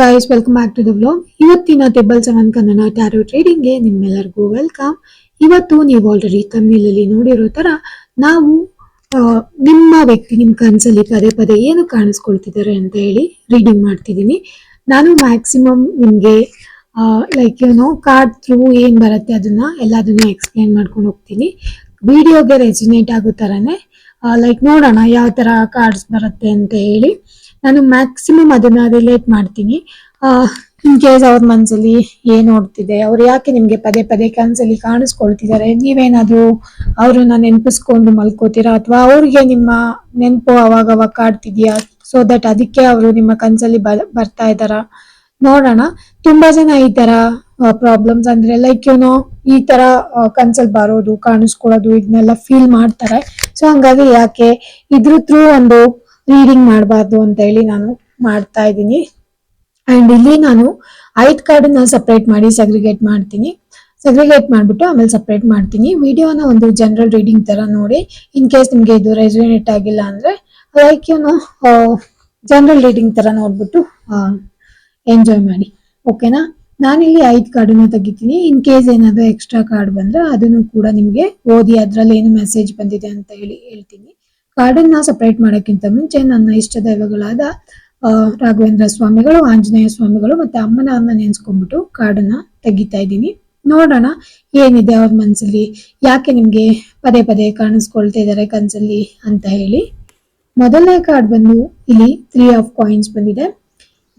Guys welcome back to the vlog ಇವತ್ತಿನ triple seven Kannada tarot ಟ್ರೇಡಿಂಗ್ಗೆ ನಿಮ್ಮೆಲ್ಲರಿಗೂ ವೆಲ್ಕಮ್ ಇವತ್ತು ನೀವು ಆಲ್ರೆಡಿ ತಮಿಳಲ್ಲಿ ನೋಡಿರೋ ತರ ನಾವು ನಿಮ್ಮ ವ್ಯಕ್ತಿ, ನಿಮ್ಮ ಕನಸಲ್ಲಿ ಪದೇ ಪದೇ ಏನು ಕಾಣಿಸ್ಕೊಳ್ತಿದ್ದಾರೆ ಅಂತ ಹೇಳಿ ರೀಡಿಂಗ್ ಮಾಡ್ತಿದ್ದೀನಿ. ನಾನು ಮ್ಯಾಕ್ಸಿಮಮ್ ನಿಮಗೆ ಲೈಕ್ ಏನೋ ಕಾರ್ಡ್ ಥ್ರೂ ಏನು ಬರುತ್ತೆ ಅದನ್ನ ಎಲ್ಲದನ್ನು ಎಕ್ಸ್ಪ್ಲೈನ್ ಮಾಡ್ಕೊಂಡು ಹೋಗ್ತೀನಿ. ವಿಡಿಯೋಗೆ ರೆಸಿನೇಟ್ ಆಗೋ ಥರನೇ ಲೈಕ್ ನೋಡೋಣ ಯಾವ ಥರ ಕಾರ್ಡ್ಸ್ ಬರುತ್ತೆ ಅಂತ ಹೇಳಿ. ನಾನು ಮ್ಯಾಕ್ಸಿಮಮ್ ಅದನ್ನ ರಿಲೇಟ್ ಮಾಡ್ತೀನಿ. ಇನ್ ಕೇಸ್ ಅವ್ರ ಮನ್ಸಲ್ಲಿ ಏನ್ ಓಡ್ತಿದೆ ಅವ್ರು ಯಾಕೆ ನಿಮ್ಗೆ ಪದೇ ಪದೇ ಕನ್ಸಲ್ಲಿ ಕಾಣಿಸ್ಕೊಳ್ತಿದ್ದಾರೆ ನೀವೇನಾದ್ರೂ ಅವ್ರನ್ನ ನೆನಪಿಸ್ಕೊಂಡು ಮಲ್ಕೋತೀರಾ? ಅಥವಾ ಅವ್ರಿಗೆ ನಿಮ್ಮ ನೆನಪು ಅವಾಗ ಅವಾಗ ಕಾಡ್ತಿದ್ಯಾ ಸೊ ದಟ್ ಅದಕ್ಕೆ ಅವರು ನಿಮ್ಮ ಕನ್ಸಲ್ಲಿ ಬರ್ತಾ ಇದಾರ ನೋಡೋಣ. ತುಂಬಾ ಜನ ಈ ತರ ಪ್ರಾಬ್ಲಮ್ಸ್ ಅಂದ್ರೆ ಲೈಕ್ ಏನೋ ಈ ತರ ಕನ್ಸಲ್ ಬರೋದು, ಕಾಣಿಸ್ಕೊಳ್ಳೋದು ಇದನ್ನೆಲ್ಲ ಫೀಲ್ ಮಾಡ್ತಾರೆ. ಸೊ ಹಂಗಾಗಿ ಯಾಕೆ, ಇದ್ರ ಥ್ರೂ ಒಂದು ರೀಡಿಂಗ್ ಮಾಡಬಾರ್ದು ಅಂತ ಹೇಳಿ ನಾನು ಮಾಡ್ತಾ ಇದ್ದೀನಿ. ಅಂಡ್ ಇಲ್ಲಿ ನಾನು ಐದ್ ಕಾರ್ಡ್ನ ಸಪರೇಟ್ ಮಾಡಿ ಸೆಗ್ರಿಗೇಟ್ ಮಾಡ್ತೀನಿ. ಸೆಗ್ರಿಗೇಟ್ ಮಾಡಿಬಿಟ್ಟು ಆಮೇಲೆ ಸಪ್ರೇಟ್ ಮಾಡ್ತೀನಿ. ವಿಡಿಯೋನ ಒಂದು ಜನರಲ್ ರೀಡಿಂಗ್ ತರ ನೋಡಿ ಇನ್ ಕೇಸ್ ನಿಮ್ಗೆ ಇದು ರೆಸಿನೇಟ್ ಆಗಿಲ್ಲ ಅಂದ್ರೆ ಲೈಕ್ ಏನು ಜನರಲ್ ರೀಡಿಂಗ್ ತರ ನೋಡ್ಬಿಟ್ಟು ಎಂಜಾಯ್ ಮಾಡಿ. ಓಕೆನಾ ನಾನಿಲ್ಲಿ ಐದ್ ಕಾರ್ಡನ್ನ ತೆಗಿತೀನಿ. ಇನ್ ಕೇಸ್ ಏನಾದ್ರು ಎಕ್ಸ್ಟ್ರಾ ಕಾರ್ಡ್ ಬಂದ್ರೆ ಅದನ್ನು ಕೂಡ ನಿಮ್ಗೆ ಓದಿ, ಅದ್ರಲ್ಲಿ ಏನು ಮೆಸೇಜ್ ಬಂದಿದೆ ಅಂತ ಹೇಳಿ ಹೇಳ್ತೀನಿ. ಕಾರ್ಡನ್ನ ಸಪರೇಟ್ ಮಾಡೋಕ್ಕಿಂತ ಮುಂಚೆ ನನ್ನ ಇಷ್ಟ ದೈವಗಳಾದ ರಾಘವೇಂದ್ರ ಸ್ವಾಮಿಗಳು, ಆಂಜನೇಯ ಸ್ವಾಮಿಗಳು ಮತ್ತೆ ಅಮ್ಮನ ಅಮ್ಮನವ್ರನ್ನ ನೆನ್ಸ್ಕೊಂಡ್ಬಿಟ್ಟು ಕಾರ್ಡನ್ನ ತೆಗಿತಾ ಇದ್ದೀನಿ. ನೋಡೋಣ ಏನಿದೆ ಅವ್ರ ಮನಸ್ಸಲ್ಲಿ ಯಾಕೆ ನಿಮ್ಗೆ ಪದೇ ಪದೇ ಕಾಣಿಸ್ಕೊಳ್ತಾ ಇದಾರೆ ಕನ್ಸಲ್ಲಿ ಅಂತ ಹೇಳಿ. ಮೊದಲನೇ ಕಾರ್ಡ್ ಬಂದು ಇಲ್ಲಿ ತ್ರೀ ಆಫ್ ಕಾಯಿನ್ಸ್ ಬಂದಿದೆ.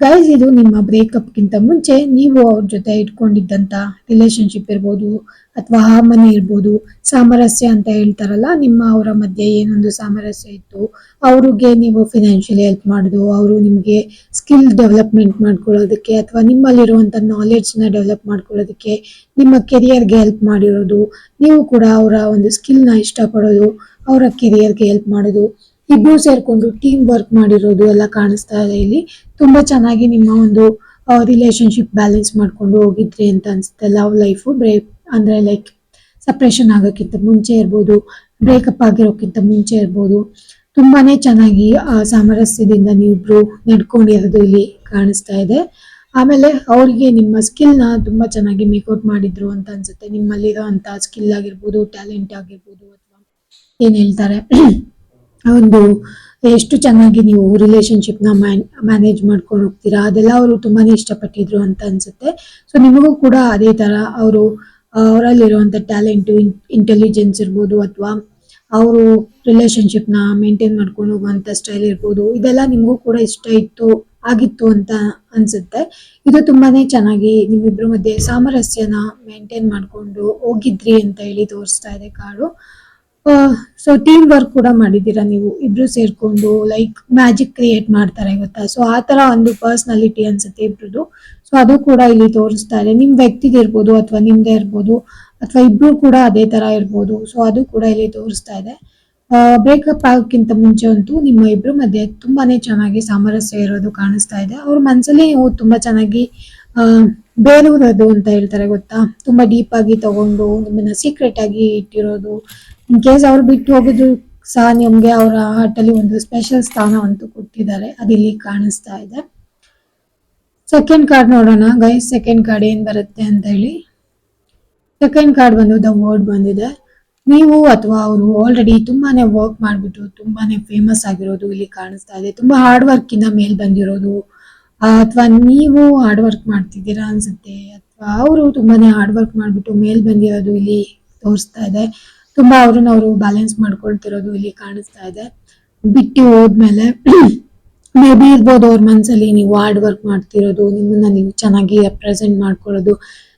ಗೈಸ್ ಇದು ನಿಮ್ಮ ಬ್ರೇಕಪ್ ಗಿಂತ ಮುಂಚೆ ನೀವು ಅವ್ರ ಜೊತೆ ಇಟ್ಕೊಂಡಿದ್ದಂತ ರಿಲೇಶನ್ಶಿಪ್ ಇರ್ಬೋದು ಅಥವಾ ಹಾರ್ಮನಿ ಇರ್ಬೋದು, ಸಾಮರಸ್ಯ ಅಂತ ಹೇಳ್ತಾರಲ್ಲ, ನಿಮ್ಮ ಅವರ ಮಧ್ಯೆ ಏನೊಂದು ಸಾಮರಸ್ಯ ಇತ್ತು, ಅವ್ರಿಗೆ ನೀವು ಫಿನಾನ್ಷಿಯಲಿ ಹೆಲ್ಪ್ ಮಾಡೋದು, ಅವರು ನಿಮಗೆ ಸ್ಕಿಲ್ ಡೆವಲಪ್ಮೆಂಟ್ ಮಾಡ್ಕೊಳ್ಳೋದಕ್ಕೆ ಅಥವಾ ನಿಮ್ಮಲ್ಲಿರುವಂಥ ನಾಲೆಡ್ಜ್ನ ಡೆವಲಪ್ ಮಾಡ್ಕೊಳ್ಳೋದಕ್ಕೆ ನಿಮ್ಮ ಕೆರಿಯರ್ಗೆ ಹೆಲ್ಪ್ ಮಾಡಿರೋದು, ನೀವು ಕೂಡ ಅವರ ಒಂದು ಸ್ಕಿಲ್ನ ಇಷ್ಟಪಡೋದು, ಅವರ ಕೆರಿಯರ್ಗೆ ಹೆಲ್ಪ್ ಮಾಡೋದು ಇಬ್ಬರು ಸೇರಿಕೊಂಡು ಟೀಮ್ ವರ್ಕ್ ಮಾಡಿರೋದು ಎಲ್ಲ ಕಾಣಿಸ್ತಾ ಇದೆ ಇಲ್ಲಿ. ತುಂಬಾ ಚೆನ್ನಾಗಿ ನಿಮ್ಮ ಒಂದು ರಿಲೇಶನ್ಶಿಪ್ ಬ್ಯಾಲೆನ್ಸ್ ಮಾಡ್ಕೊಂಡು ಹೋಗಿದ್ರಿ ಅಂತ ಅನ್ಸುತ್ತೆ. ಲವ್ ಲೈಫ್ ಬ್ರೇಕ್ ಅಂದ್ರೆ ಲೈಕ್ ಸಪ್ರೇಷನ್ ಆಗೋಕ್ಕಿಂತ ಮುಂಚೆ ಇರ್ಬೋದು ಬ್ರೇಕಪ್ ಆಗಿರೋಕ್ಕಿಂತ ಮುಂಚೆ ಇರ್ಬೋದು. ತುಂಬಾನೇ ಚೆನ್ನಾಗಿ ಸಾಮರಸ್ಯದಿಂದ ನೀವಿಬ್ರು ನಡ್ಕೊಂಡಿರೋದು ಇಲ್ಲಿ ಕಾಣಿಸ್ತಾ ಇದೆ. ಆಮೇಲೆ ಅವ್ರಿಗೆ ನಿಮ್ಮ ಸ್ಕಿಲ್ನ ತುಂಬಾ ಚೆನ್ನಾಗಿ ಮೇಕೌಟ್ ಮಾಡಿದ್ರು ಅಂತ ಅನ್ಸುತ್ತೆ. ನಿಮ್ಮಲ್ಲಿರೋ ಅಂತ ಸ್ಕಿಲ್ ಆಗಿರ್ಬೋದು ಟ್ಯಾಲೆಂಟ್ ಆಗಿರ್ಬೋದು ಅಥವಾ ಏನ್ ಹೇಳ್ತಾರೆ ಒಂದು ಎಷ್ಟು ಚೆನ್ನಾಗಿ ನೀವು ರಿಲೇಶನ್ಶಿಪ್ನ ಮ್ಯಾನೇಜ್ ಮಾಡ್ಕೊಂಡು ಹೋಗ್ತೀರಾ? ಅದೆಲ್ಲ ಅವರು ತುಂಬಾನೇ ಇಷ್ಟಪಟ್ಟಿದ್ರು ಅಂತ ಅನ್ಸುತ್ತೆ. ಸೊ ನಿಮಗೂ ಕೂಡ ಅದೇ ತರ ಅವರು ಅವರಲ್ಲಿರುವಂತ ಟ್ಯಾಲೆಂಟ್ ಇಂಟೆಲಿಜೆನ್ಸ್ ಇರ್ಬೋದು ಅಥವಾ ಅವರು ನ ಮೇಂಟೈನ್ ಮಾಡ್ಕೊಂಡು ಹೋಗುವಂತ ಸ್ಟೈಲ್ ಇರ್ಬೋದು. ಇದೆಲ್ಲ ನಿಮಗೂ ಕೂಡ ಇಷ್ಟ ಇತ್ತು, ಆಗಿತ್ತು ಅಂತ ಅನ್ಸುತ್ತೆ. ಇದು ತುಂಬಾನೇ ಚೆನ್ನಾಗಿ ನಿಮ್ಮಿಬ್ರ ಮಧ್ಯೆ ಸಾಮರಸ್ಯನ ಮೇಂಟೈನ್ ಮಾಡ್ಕೊಂಡು ಹೋಗಿದ್ರಿ ಅಂತ ಹೇಳಿ ತೋರಿಸ್ತಾ ಇದೆ ಕಾಡು ಸೊ ಟೀಮ್ ವರ್ಕ್ ಕೂಡ ಮಾಡಿದ್ದೀರಾ ನೀವು? ಇಬ್ರು ಸೇರ್ಕೊಂಡು ಲೈಕ್ ಮ್ಯಾಜಿಕ್ ಕ್ರಿಯೇಟ್ ಮಾಡ್ತಾರೆ ಗೊತ್ತಾ? ಸೊ ಆ ತರ ಒಂದು ಪರ್ಸ್ನಾಲಿಟಿ ಅನ್ಸುತ್ತೆ ಇಬ್ರದ್ದು ಸೊ ಅದು ಕೂಡ ಇಲ್ಲಿ ತೋರಿಸ್ತಾ ಇದೆ. ನಿಮ್ ವ್ಯಕ್ತಿಗೆ ಇರ್ಬೋದು ಅಥವಾ ನಿಮ್ದೆ ಇರ್ಬೋದು, ಅಥವಾ ಇಬ್ರು ಕೂಡ ಅದೇ ತರ ಇರ್ಬೋದು. ಸೊ ಅದು ಕೂಡ ಇಲ್ಲಿ ತೋರಿಸ್ತಾ ಇದೆ. ಬ್ರೇಕಪ್ ಆಗೋಕ್ಕಿಂತ ಮುಂಚೆ ಅಂತೂ ನಿಮ್ಮ ಇಬ್ರು ಮಧ್ಯೆ ತುಂಬಾನೇ ಚೆನ್ನಾಗಿ ಸಾಮರಸ್ಯ ಇರೋದು ಕಾಣಿಸ್ತಾ ಇದೆ. ಅವ್ರ ಮನ್ಸಲ್ಲಿ ನೀವು ತುಂಬಾ ಚೆನ್ನಾಗಿ ಬೇರೂರೋದು ಅಂತ ಹೇಳ್ತಾರೆ ಗೊತ್ತಾ? ತುಂಬಾ ಡೀಪ್ ಆಗಿ ತಗೊಂಡು, ನಿಮ್ಮನ್ನ ಸೀಕ್ರೆಟ್ ಆಗಿ ಇಟ್ಟಿರೋದು ಇನ್ ಕೇಸ್ ಅವ್ರು ಬಿಟ್ಟು ಹೋಗಿದ್ರು ಸಹ ನಿಮ್ಗೆ ಅವರ ಹಾರ್ಟ್ ಅಲ್ಲಿ ಒಂದು ಸ್ಪೆಷಲ್ ಸ್ಥಾನ ಸ್ಥಾನವಂತೂ ಕೊಟ್ಟಿದ್ದಾರೆ. ಅದಿಲ್ಲಿ ಕಾಣಿಸ್ತಾ ಇದೆ. ಸೆಕೆಂಡ್ ಕಾರ್ಡ್ ನೋಡೋಣ. ಗೈಸ್ ಸೆಕೆಂಡ್ ಕಾರ್ಡ್ ಏನ್ ಬರುತ್ತೆ ಅಂತ ಹೇಳಿ. ಸೆಕೆಂಡ್ ಕಾರ್ಡ್ ಬಂದು ದ ವರ್ಡ್ ಬಂದಿದೆ. ನೀವು ಅಥವಾ ಅವರು ಆಲ್ರೆಡಿ ತುಂಬಾನೇ ವರ್ಕ್ ಮಾಡ್ಬಿಟ್ಟು ತುಂಬಾನೇ ಫೇಮಸ್ ಆಗಿರೋದು ಇಲ್ಲಿ ಕಾಣಿಸ್ತಾ ಇದೆ. ತುಂಬಾ ಹಾರ್ಡ್ ಇಂದ ಮೇಲ್ ಬಂದಿರೋದು. ಅಥವಾ ನೀವು ಹಾರ್ಡ್ ವರ್ಕ್ ಮಾಡ್ತಿದ್ದೀರಾ ಅನ್ಸುತ್ತೆ. ಅಥವಾ ಅವರು ತುಂಬಾನೇ ಹಾರ್ಡ್ ವರ್ಕ್ ಮಾಡ್ಬಿಟ್ಟು ಮೇಲ್ ಬಂದಿರೋದು ಇಲ್ಲಿ ತೋರಿಸ್ತಾ ಇದೆ. ತುಂಬಾ ಅವ್ರನ್ನ ಅವರು ಬ್ಯಾಲೆನ್ಸ್ ಮಾಡ್ಕೊಳ್ತಿರೋದು ಇಲ್ಲಿ ಕಾಣಿಸ್ತಾ ಇದೆ. ಬಿಟ್ಟು ಹೋದ್ಮೇಲೆ ಮೇ ಬಿ ಇರ್ಬೋದು ಅವ್ರ ಮನ್ಸಲ್ಲಿ ನೀವು ಹಾರ್ಡ್ ವರ್ಕ್ ಮಾಡ್ತಿರೋದು, ನಿಮ್ಮನ್ನ ನೀವು ಚೆನ್ನಾಗಿ ರೆಪ್ರೆಸೆಂಟ್ ಮಾಡ್ಕೊಳ್ಳೋದು,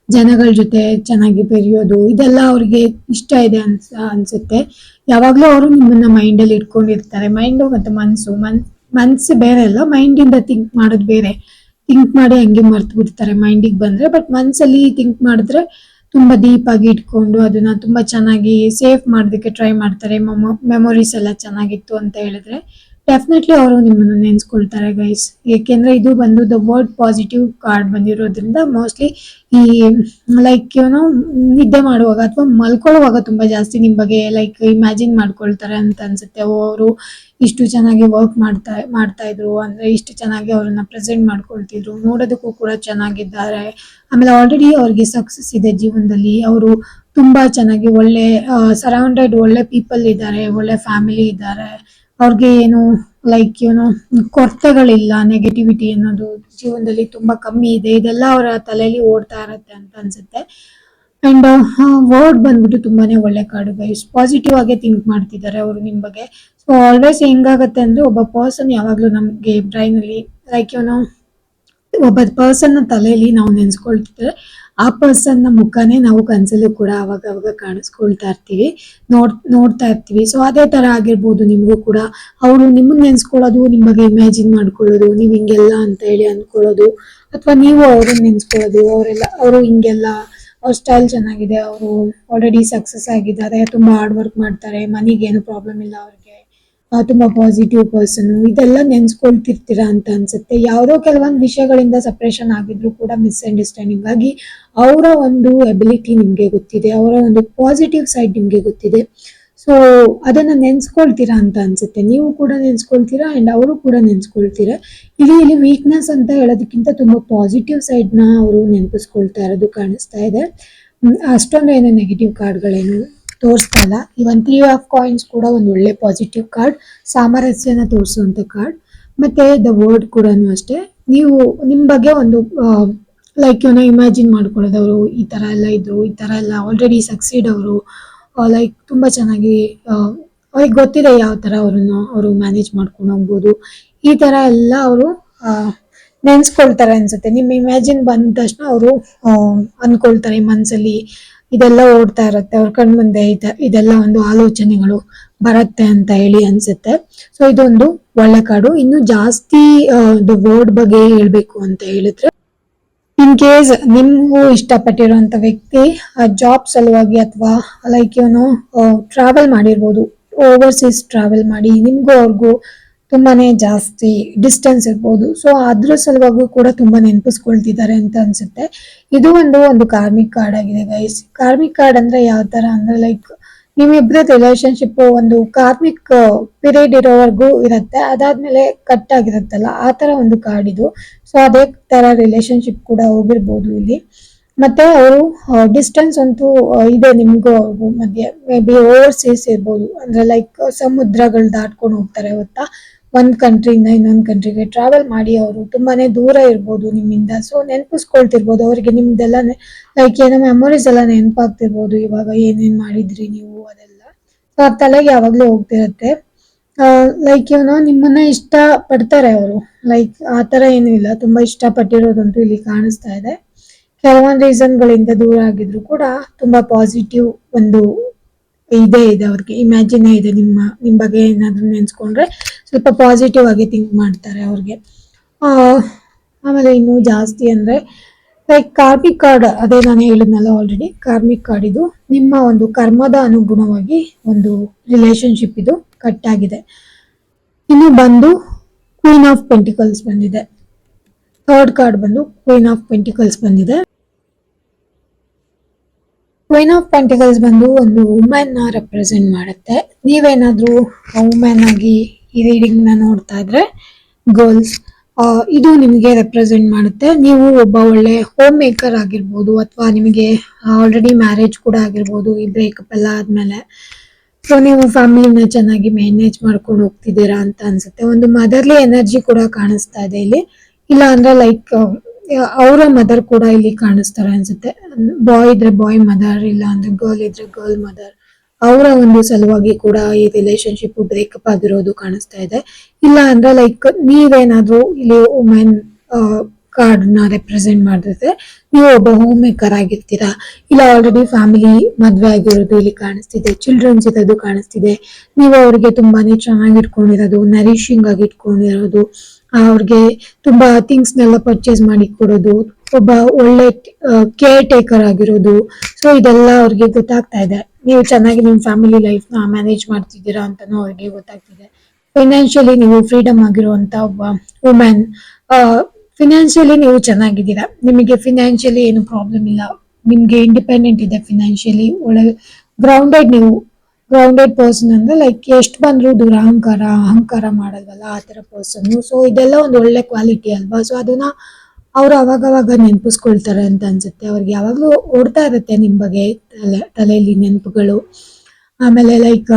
ಜನಗಳ ಜೊತೆ ಚೆನ್ನಾಗಿ ಬೆರೆಯೋದು, ಇದೆಲ್ಲ ಅವ್ರಿಗೆ ಇಷ್ಟ ಇದೆ ಅನ್ಸ, ಅನ್ಸುತ್ತೆ. ಯಾವಾಗ್ಲೂ ಅವರು ನಿಮ್ಮನ್ನ ಮೈಂಡ್ ಅಲ್ಲಿ ಇಟ್ಕೊಂಡಿರ್ತಾರೆ. ಮೈಂಡ್ ಮತ್ತೆ ಮನ್ಸು, ಮನ್, ಮನ್ಸು ಬೇರೆ ಅಲ್ಲ ಮೈಂಡ್ ಇಂದ ಥಿಂಕ್ ಮಾಡೋದು ಬೇರೆ. ಥಿಂಕ್ ಮಾಡಿ ಹಂಗೆ ಮರ್ತು ಬಿಡ್ತಾರೆ ಮೈಂಡಿಗೆ ಬಂದ್ರೆ ಬಟ್ ಮನ್ಸಲ್ಲಿ ಥಿಂಕ್ ಮಾಡಿದ್ರೆ ತುಂಬಾ ಡೀಪಾಗಿ ಇಟ್ಕೊಂಡು ಅದನ್ನ ತುಂಬಾ ಚೆನ್ನಾಗಿ ಸೇಫ್ ಮಾಡೋದಕ್ಕೆ ಟ್ರೈ ಮಾಡ್ತಾರೆ. ಮೆಮೊರೀಸ್ ಎಲ್ಲ ಚೆನ್ನಾಗಿತ್ತು ಅಂತ ಹೇಳಿದ್ರೆ. ಡೆಫಿನೆಟ್ಲಿ ಅವರು ನಿಮ್ಮನ್ನ ನೆನ್ಸ್ಕೊಳ್ತಾರೆ ಗೈಸ್ ಏಕೆಂದ್ರೆ ಇದು ಬಂದು ದ ವರ್ಡ್ ಪಾಸಿಟಿವ್ ಕಾರ್ಡ್ ಬಂದಿರೋದ್ರಿಂದ ಮೋಸ್ಟ್ಲಿ ಈ ಲೈಕ್ ಏನೋ ನಿದ್ದೆ ಮಾಡುವಾಗ ಅಥವಾ ಮಲ್ಕೊಳ್ಳುವಾಗ ತುಂಬಾ ಜಾಸ್ತಿ ನಿಮ್ ಬಗ್ಗೆ ಲೈಕ್ ಇಮ್ಯಾಜಿನ್ ಮಾಡ್ಕೊಳ್ತಾರೆ ಅಂತ ಅನ್ಸುತ್ತೆ. ಅವರು ಇಷ್ಟು ಚೆನ್ನಾಗಿ ವರ್ಕ್ ಮಾಡ್ತಾ ಮಾಡ್ತಾ ಇದ್ರು, ಅಂದ್ರೆ ಇಷ್ಟು ಚೆನ್ನಾಗಿ ಅವ್ರನ್ನ ಪ್ರೆಸೆಂಟ್ ಮಾಡ್ಕೊಳ್ತಿದ್ರು, ನೋಡೋದಕ್ಕೂ ಕೂಡ ಚೆನ್ನಾಗಿದ್ದಾರೆ. ಆಮೇಲೆ ಆಲ್ರೆಡಿ ಅವ್ರಿಗೆ ಸಕ್ಸಸ್ ಇದೆ ಜೀವನದಲ್ಲಿ. ಅವರು ತುಂಬಾ ಚೆನ್ನಾಗಿ ಒಳ್ಳೆ ಸರೌಂಡೆಡ್ ಒಳ್ಳೆ ಪೀಪಲ್ ಇದ್ದಾರೆ, ಒಳ್ಳೆ ಫ್ಯಾಮಿಲಿ ಇದ್ದಾರೆ. ಅವ್ರಿಗೆ ಏನು ಲೈಕ್ ಏನೋ, ಕೊರತೆಗಳಿಲ್ಲ ನೆಗೆಟಿವಿಟಿ ಅನ್ನೋದು ಜೀವನದಲ್ಲಿ ತುಂಬಾ ಕಮ್ಮಿ ಇದೆ. ಇದೆಲ್ಲ ಅವರ ತಲೆಯಲ್ಲಿ ಓಡ್ತಾ ಇರತ್ತೆ ಅಂತ ಅನ್ಸುತ್ತೆ. ಅಂಡ್ ವರ್ಡ್ ಬಂದ್ಬಿಟ್ಟು ತುಂಬಾನೇ ಒಳ್ಳೆ ಕಾರ್ಡ್ ಗೈಸ್ ಪಾಸಿಟಿವ್ ಆಗಿ ಥಿಂಕ್ ಮಾಡ್ತಿದ್ದಾರೆ ಅವರು ನಿಮ್ ಬಗ್ಗೆ. ಸೊ ಆಲ್ವೇಸ್ ಹೆಂಗಾಗತ್ತೆ ಅಂದ್ರೆ ಒಬ್ಬ ಪರ್ಸನ್ ಯಾವಾಗ್ಲೂ ನಮ್ಗೆ ಬ್ರೈನ್ ಅಲ್ಲಿ ಲೈಕ್ ಏನೋ ಒಬ್ಬ ಪರ್ಸನ್ ತಲೆಯಲ್ಲಿ ನಾವು ನೆನ್ಸ್ಕೊಳ್ತಿದ್ರೆ ಆ ಪರ್ಸನ್ನ ಮುಖನೇ ನಾವು ಕನ್ಸಲ್ಲೂ ಕೂಡ ಅವಾಗ ಅವಾಗ ಕಾಣಿಸ್ಕೊಳ್ತಾ ಇರ್ತೀವಿ. ನೋಡ್, ನೋಡ್ತಾ ಇರ್ತೀವಿ. ಸೊ ಅದೇ ತರ ಆಗಿರ್ಬೋದು ನಿಮ್ಗೂ ಕೂಡ. ಅವರು ನಿಮ್ಮನ್ನ ನೆನ್ಸ್ಕೊಳ್ಳೋದು ನಿಮ್ಮ ಬಗ್ಗೆ ಇಮ್ಯಾಜಿನ್ ಮಾಡ್ಕೊಳ್ಳೋದು, ನೀವ್ ಹಿಂಗೆಲ್ಲ ಅಂತ ಹೇಳಿ ಅನ್ಕೊಳ್ಳೋದು ಅಥವಾ ನೀವು ಅವ್ರನ್ನ ನೆನ್ಸ್ಕೊಳ್ಳೋದು, ಅವರೆಲ್ಲ, ಅವರು ಹಿಂಗೆಲ್ಲ, ಅವ್ರ ಸ್ಟೈಲ್ ಚೆನ್ನಾಗಿದೆ, ಅವರು ಆಲ್ರೆಡಿ ಸಕ್ಸಸ್ ಆಗಿದ್ದಾರೆ, ತುಂಬಾ ಹಾರ್ಡ್ ವರ್ಕ್ ಮಾಡ್ತಾರೆ, ಮನಿಗೆ ಏನು ಪ್ರಾಬ್ಲಮ್ ಇಲ್ಲ ಅವ್ರಿಗೆ. ತುಂಬಾ ಪಾಸಿಟಿವ್ ಪರ್ಸನ್ ಇದೆಲ್ಲ ನೆನ್ಸ್ಕೊಳ್ತಿರ್ತೀರಾ ಅಂತ ಅನ್ಸುತ್ತೆ. ಯಾವ್ದೋ ಕೆಲವೊಂದು ವಿಷಯಗಳಿಂದ ಸಪ್ರೇಷನ್ ಆಗಿದ್ರು ಕೂಡ ಮಿಸ್ಅಂಡರ್ಸ್ಟ್ಯಾಂಡಿಂಗ್ ಆಗಿ ಅವರ ಒಂದು ಎಬಿಲಿಟಿ ನಿಮ್ಗೆ ಗೊತ್ತಿದೆ. ಅವರ ಒಂದು ಪಾಸಿಟಿವ್ ಸೈಡ್ ನಿಮ್ಗೆ ಗೊತ್ತಿದೆ. ಸೊ ಅದನ್ನ ನೆನ್ಸ್ಕೊಳ್ತೀರಾ ಅಂತ ಅನ್ಸುತ್ತೆ. ನೀವು ಕೂಡ ನೆನ್ಸ್ಕೊಳ್ತೀರಾ ಅಂಡ್ ಅವರು ಕೂಡ ನೆನ್ಸ್ಕೊಳ್ತೀರಾ? ಇಲ್ಲಿ ಇಲ್ಲಿ ವೀಕ್ನೆಸ್ ಅಂತ ಹೇಳೋದಕ್ಕಿಂತ ತುಂಬಾ ಪಾಸಿಟಿವ್ನ ಅವರು ನೆನಪಿಸ್ಕೊಳ್ತಾ ಇರೋದು ಕಾಣಿಸ್ತಾ ಇದೆ. ಅಷ್ಟೊಂದು ಏನು ನೆಗೆಟಿವ್ ಕಾರ್ಡ್ಗಳೇನು ತೋರಿಸ್ತಾ ಇಲ್ಲ. ಇವನ್ ತ್ರೀ ಆಫ್ ಕಾಯಿನ್ಸ್ ಕೂಡ ಒಂದು ಒಳ್ಳೆ ಪಾಸಿಟಿವ್ ಕಾರ್ಡ್ ಸಾಮರಸ್ಯನ ತೋರಿಸುವಂಥ ಕಾರ್ಡ್ ಮತ್ತೆ ದ ವರ್ಡ್ ಕೂಡ ಅಷ್ಟೇ. ನೀವು ನಿಮ್ಮ ಬಗ್ಗೆ ಒಂದು ಲೈಕ್ ಏನೋ ಇಮ್ಯಾಜಿನ್ ಮಾಡ್ಕೊಳ್ಳೋದವರು, ಈ ತರ ಎಲ್ಲ ಇದ್ರು, ಈ ತರ ಎಲ್ಲ ಆಲ್ರೆಡಿ ಸಕ್ಸೀಡ್ ಅವರು ಲೈಕ್ ತುಂಬಾ ಚೆನ್ನಾಗಿ ಅವ್ರಿಗೆ ಗೊತ್ತಿದೆ ಯಾವ ತರ ಅವ್ರನ್ನ ಅವರು ಮ್ಯಾನೇಜ್ ಮಾಡ್ಕೊಂಡು ಹೋಗ್ಬೋದು. ಈ ತರ ಎಲ್ಲ ಅವರು ನೆನ್ಸ್ಕೊಳ್ತಾರೆ ಅನ್ಸುತ್ತೆ. ನಿಮ್ಮ ಇಮ್ಯಾಜಿನ್ ಬಂದ ತಕ್ಷಣ ಅವರು ಅಂದ್ಕೊಳ್ತಾರೆ ಮನ್ಸಲ್ಲಿ ಇದೆಲ್ಲ ಓಡ್ತಾ ಇರುತ್ತೆ, ಅವ್ರ ಕಣ್ ಮುಂದೆ ಇದೆಲ್ಲ ಒಂದು ಆಲೋಚನೆಗಳು ಬರತ್ತೆ ಅಂತ ಹೇಳಿ ಅನ್ಸುತ್ತೆ. ಸೊ ಇದೊಂದು ಒಳ್ಳೆ ಕಾಡು. ಇನ್ನು ಜಾಸ್ತಿ ವರ್ಡ್ ಬಗ್ಗೆ ಹೇಳ್ಬೇಕು ಅಂತ ಹೇಳಿದ್ರೆ ಇನ್ ಕೇಸ್ ನಿಮ್ಗೂ ಇಷ್ಟಪಟ್ಟಿರುವಂತ ವ್ಯಕ್ತಿ ಜಾಬ್ ಸಲುವಾಗಿ ಅಥವಾ ಲೈಕ್ ಏನು ಟ್ರಾವೆಲ್ ಮಾಡಿರ್ಬೋದು ಓವರ್ಸೀಸ್ ಟ್ರಾವೆಲ್ ಮಾಡಿ, ನಿಮ್ಗೂ ಅವ್ರಿಗೂ ತುಂಬಾನೇ ಜಾಸ್ತಿ ಡಿಸ್ಟೆನ್ಸ್ ಇರ್ಬೋದು. ಸೊ ಅದ್ರ ಸಲುವಾಗೂ ಕೂಡ ತುಂಬಾ ನೆನಪಿಸ್ಕೊಳ್ತಿದ್ದಾರೆ ಅಂತ ಅನ್ಸುತ್ತೆ. ಇದು ಒಂದು ಒಂದು ಕಾರ್ಮಿಕ್ ಕಾರ್ಡ್ ಆಗಿದೆ ಗೈಸ್ ಕಾರ್ಮಿಕ್ ಕಾರ್ಡ್ ಅಂದ್ರೆ ಯಾವ ತರ ಅಂದ್ರೆ ಲೈಕ್ ನಿಮ್ಮಿಬ್ಬರ ರಿಲೇಶನ್ಶಿಪ್ ಒಂದು ಕಾರ್ಮಿಕ್ ಪೀರಿಯಡ್ ಇರೋವರೆಗೂ ಇರುತ್ತೆ. ಅದಾದ್ಮೇಲೆ ಕಟ್ ಆಗಿರುತ್ತಲ್ಲ, ಆ ತರ ಒಂದು ಕಾರ್ಡ್ ಇದು. ಸೊ ಅದೇ ತರ ರಿಲೇಶನ್ಶಿಪ್ ಕೂಡ ಹೋಗಿರ್ಬೋದು ಇಲ್ಲಿ. ಮತ್ತೆ ಅವರು ಡಿಸ್ಟೆನ್ಸ್ ಅಂತೂ ಇದೆ ನಿಮ್ಗೂ ಅವ್ರಿಗೂ ಮಧ್ಯೆ ಮೇ ಬಿ ಓವರ್ಸೀಸ್ ಇರ್ಬೋದು. ಅಂದ್ರೆ ಲೈಕ್ ಸಮುದ್ರಗಳು ದಾಟ್ಕೊಂಡು ಹೋಗ್ತಾರೆ ಗೊತ್ತಾ? ಒಂದ್ ಕಂಟ್ರಿಯಿಂದ ಇನ್ನೊಂದ್ ಕಂಟ್ರಿಗೆ ಟ್ರಾವೆಲ್ ಮಾಡಿ ಅವರು ತುಂಬಾನೇ ದೂರ ಇರ್ಬೋದು ನಿಮ್ಮಿಂದ. ಸೊ ನೆನಪಿಸ್ಕೊಳ್ತಿರ್ಬೋದು ಅವ್ರಿಗೆ ನಿಮ್ದೆಲ್ಲ ಲೈಕ್ ಏನೋ ಮೆಮೊರೀಸ್ ಎಲ್ಲ ನೆನಪಾಗ್ತಿರ್ಬೋದು ಇವಾಗ ಏನೇನ್ ಮಾಡಿದ್ರಿ ನೀವು ಅದೆಲ್ಲ. ಸೊ ಆ ತಲೆಗೆ ಯಾವಾಗ್ಲೂ ಹೋಗ್ತಿರತ್ತೆ. ಲೈಕ್ ಏನೋ ನಿಮ್ಮನ್ನ ಇಷ್ಟ ಪಡ್ತಾರೆ ಅವರು. ಲೈಕ್ ಆ ತರ ಏನೂ ಇಲ್ಲ. ತುಂಬಾ ಇಷ್ಟ ಪಟ್ಟಿರೋದಂತೂ ಇಲ್ಲಿ ಕಾಣಿಸ್ತಾ ಇದೆ. ಕೆಲವೊಂದು ರೀಸನ್ಗಳಿಂದ ದೂರ ಆಗಿದ್ರು ಕೂಡ ತುಂಬಾ ಪಾಸಿಟಿವ್ ಒಂದು ಇದೇ ಇದೆ ಅವ್ರಿಗೆ. ಇಮ್ಯಾಜಿನೇ ಇದೆ ನಿಮ್ಮ ನಿಮ್ಮ ಬಗ್ಗೆ ಏನಾದ್ರು ನೆನೆಸ್ಕೊಂಡ್ರೆ ಸ್ವಲ್ಪ ಪಾಸಿಟಿವ್ ಆಗಿ ಥಿಂಕ್ ಮಾಡ್ತಾರೆ ಅವ್ರಿಗೆ. ಆಮೇಲೆ ಇನ್ನು ಜಾಸ್ತಿ ಅಂದ್ರೆ ಲೈಕ್ ಕಾರ್ಮಿಕ್ ಕಾರ್ಡ್ ಅದೇ ನಾನು ಹೇಳಿದ್ನಲ್ಲ ಆಲ್ರೆಡಿ ಕಾರ್ಮಿಕ್ ಕಾರ್ಡ್ ಇದು ನಿಮ್ಮ ಒಂದು ಕರ್ಮದ ಅನುಗುಣವಾಗಿ ಒಂದು ರಿಲೇಶನ್ಶಿಪ್ ಇದು ಕಟ್ ಆಗಿದೆ. ಇನ್ನು ಬಂದು ಕ್ವೀನ್ ಆಫ್ ಪೆಂಟಿಕಲ್ಸ್ ಬಂದಿದೆ. ಥರ್ಡ್ ಕಾರ್ಡ್ ಬಂದು ಕ್ವೀನ್ ಆಫ್ ಪೆಂಟಿಕಲ್ಸ್ ಬಂದಿದೆ. ಕ್ವೀನ್ ಆಫ್ ಪೆಂಟಿಕಲ್ಸ್ ಬಂದು ಒಂದು ವುಮೆನ್ನ ರೆಪ್ರೆಸೆಂಟ್ ಮಾಡುತ್ತೆ. ನೀವೇನಾದರೂ ವುಮೆನ್ ಆಗಿ ಈ ರೀಡಿಂಗ್ನ ನೋಡ್ತಾ ಇದ್ರೆ ಗರ್ಲ್ಸ್ ಇದು ನಿಮಗೆ ರೆಪ್ರೆಸೆಂಟ್ ಮಾಡುತ್ತೆ. ನೀವು ಒಬ್ಬ ಒಳ್ಳೆ ಹೋಮ್ ಮೇಕರ್ ಆಗಿರ್ಬೋದು ಅಥವಾ ನಿಮಗೆ ಆಲ್ರೆಡಿ ಮ್ಯಾರೇಜ್ ಕೂಡ ಆಗಿರ್ಬೋದು, ಈ ಬ್ರೇಕಪ್ ಎಲ್ಲ ಆದ್ಮೇಲೆ. ಸೊ ನೀವು ಫ್ಯಾಮಿಲಿನ ಚೆನ್ನಾಗಿ ಮ್ಯಾನೇಜ್ ಮಾಡ್ಕೊಂಡು ಹೋಗ್ತಿದ್ದೀರಾ ಅಂತ ಅನ್ಸುತ್ತೆ. ಒಂದು ಮದರ್ಲಿ ಎನರ್ಜಿ ಕೂಡ ಕಾಣಿಸ್ತಾ ಇದೆ ಇಲ್ಲಿ. ಇಲ್ಲ ಅಂದ್ರೆ ಲೈಕ್ ಅವರ ಮದರ್ ಕೂಡ ಇಲ್ಲಿ ಕಾಣಿಸ್ತಾರೆ ಅನ್ಸುತ್ತೆ. ಬಾಯ್ ಇದ್ರೆ ಬಾಯ್ ಮದರ್ ಇಲ್ಲ ಅಂದ್ರೆ ಗರ್ಲ್ ಇದ್ರೆ ಗರ್ಲ್ ಮದರ್ ಅವರ ಒಂದು ಸಲುವಾಗಿ ಕೂಡ ಈ ರಿಲೇಶನ್ಶಿಪ್ ಬ್ರೇಕಪ್ ಆಗಿರೋದು ಕಾಣಿಸ್ತಾ ಇದೆ. ಇಲ್ಲ ಅಂದ್ರೆ ಲೈಕ್ ನೀವೇನಾದ್ರೂ ಇಲ್ಲಿ ವುಮೆನ್ ಕಾರ್ಡ್ನ ರೆಪ್ರೆಸೆಂಟ್ ಮಾಡಿದ್ರೆ ನೀವು ಒಬ್ಬ ಹೋಮ್ ಮೇಕರ್ ಆಗಿರ್ತೀರಾ? ಇಲ್ಲ ಆಲ್ರೆಡಿ ಫ್ಯಾಮಿಲಿ ಮದ್ವೆ ಆಗಿರೋದು ಇಲ್ಲಿ ಕಾಣಿಸ್ತಿದೆ ಚಿಲ್ಡ್ರನ್ಸ್ ಇರೋದು ಕಾಣಿಸ್ತಿದೆ. ನೀವು ಅವರಿಗೆ ತುಂಬಾನೇ ಚೆನ್ನಾಗಿ ಇಟ್ಕೊಂಡಿರೋದು ನರಿಶಿಂಗ್ ಆಗಿ ಇಟ್ಕೊಂಡಿರೋದು ಅವ್ರಿಗೆ ತುಂಬಾ ಥಿಂಗ್ಸ್ ನೆಲ್ಲ ಪರ್ಚೇಸ್ ಮಾಡಿ ಕೊಡೋದು, ಒಬ್ಬ ಒಳ್ಳೆ ಕೇರ್ ಟೇಕರ್ ಆಗಿರೋದು. ಸೊ ಇದೆಲ್ಲ ಅವ್ರಿಗೆ ಗೊತ್ತಾಗ್ತಾ ಇದೆ. ನೀವು ಚೆನ್ನಾಗಿ ನಿಮ್ ಫ್ಯಾಮಿಲಿ ಲೈಫ್ನ ಮ್ಯಾನೇಜ್ ಮಾಡ್ತಿದ್ದೀರಾ ಅಂತಾನು ಅವ್ರಿಗೆ ಗೊತ್ತಾಗ್ತಿದೆ. ಫೈನಾನ್ಷಿಯಲಿ ನೀವು ಫ್ರೀಡಮ್ ಆಗಿರುವಂತ ವುಮೆನ್ ಫಿನಾನ್ಷಿಯಲಿ ನೀವು ಚೆನ್ನಾಗಿದ್ದೀರಾ? ನಿಮಗೆ ಫಿನಾನ್ಷಿಯಲಿ ಏನು ಪ್ರಾಬ್ಲಮ್ ಇಲ್ಲ. ನಿಮ್ಗೆ ಇಂಡಿಪೆಂಡೆಂಟ್ ಇದೆ ಫಿನಾನ್ಷಿಯಲಿ ಒಳ್ಳೆ ಗ್ರೌಂಡೆಡ್ ನೀವು ಗ್ರೌಂಡೆಡ್ ಪರ್ಸನ್ ಅಂದ್ರೆ ಲೈಕ್ ಎಷ್ಟು ಬಂದ್ರು ದುರಹಂಕಾರ ಅಹಂಕಾರ ಮಾಡಲ್ವಲ್ಲ, ಆ ತರ ಪರ್ಸನ್ ಸೊ ಇದೆಲ್ಲ ಒಂದು ಒಳ್ಳೆ ಕ್ವಾಲಿಟಿ ಅಲ್ವಾ? ಸೊ ಅದನ್ನ ಅವ್ರು ಅವಾಗವಾಗ ಅವಾಗ ನೆನಪಿಸ್ಕೊಳ್ತಾರೆ ಅಂತ ಅನ್ಸುತ್ತೆ. ಅವ್ರಿಗೆ ಯಾವಾಗಲೂ ಓಡ್ತಾ ಇರುತ್ತೆ ನಿಮ್ ಬಗ್ಗೆ ತಲೆ, ತಲೆಯಲ್ಲಿ ನೆನಪುಗಳು. ಆಮೇಲೆ ಲೈಕ್